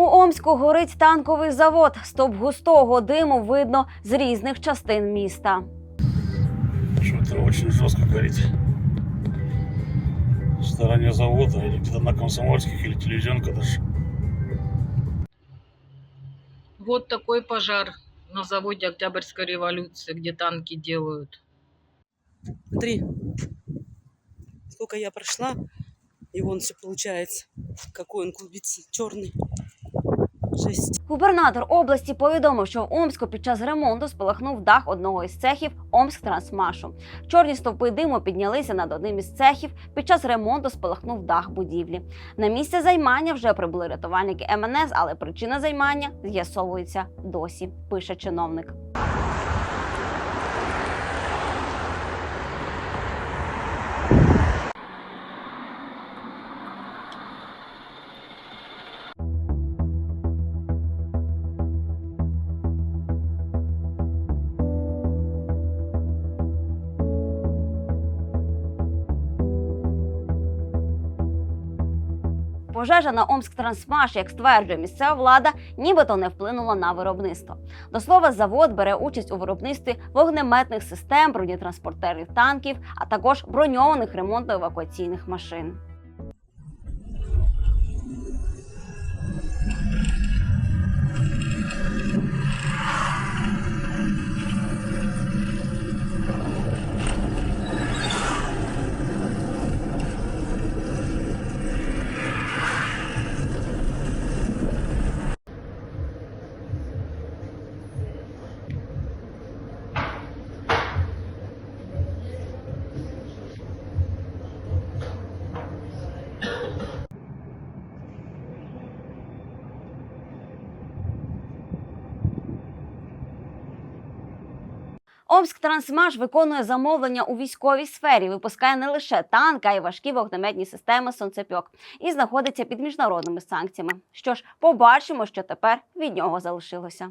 У Омську горить танковий завод. Стоп густого диму видно з різних частин міста. Что-то очень жестко горит. В стороне завода или где-то на Комсомольских или телевизионка даже. Вот такой пожар на заводе Октябрьской революции, где танки делают. Смотри, сколько я прошла, и вон все получается. Какой он клубится, черный. Жесть. Губернатор області повідомив, що в Омську під час ремонту спалахнув дах одного із цехів Омськтрансмашу. Чорні стовпи диму піднялися над одним із цехів. Під час ремонту спалахнув дах будівлі. На місце займання вже прибули рятувальники МНС, але причина займання з'ясовується досі. Пише чиновник. Пожежа на Омськтрансмаш, як стверджує місцева влада, нібито не вплинула на виробництво. До слова, завод бере участь у виробництві вогнеметних систем, бронетранспортерів танків, а також броньованих ремонтно-евакуаційних машин. Омськтрансмаш виконує замовлення у військовій сфері, випускає не лише танки, а й важкі вогнеметні системи сонцепьок і знаходиться під міжнародними санкціями. Що ж, побачимо, що тепер від нього залишилося.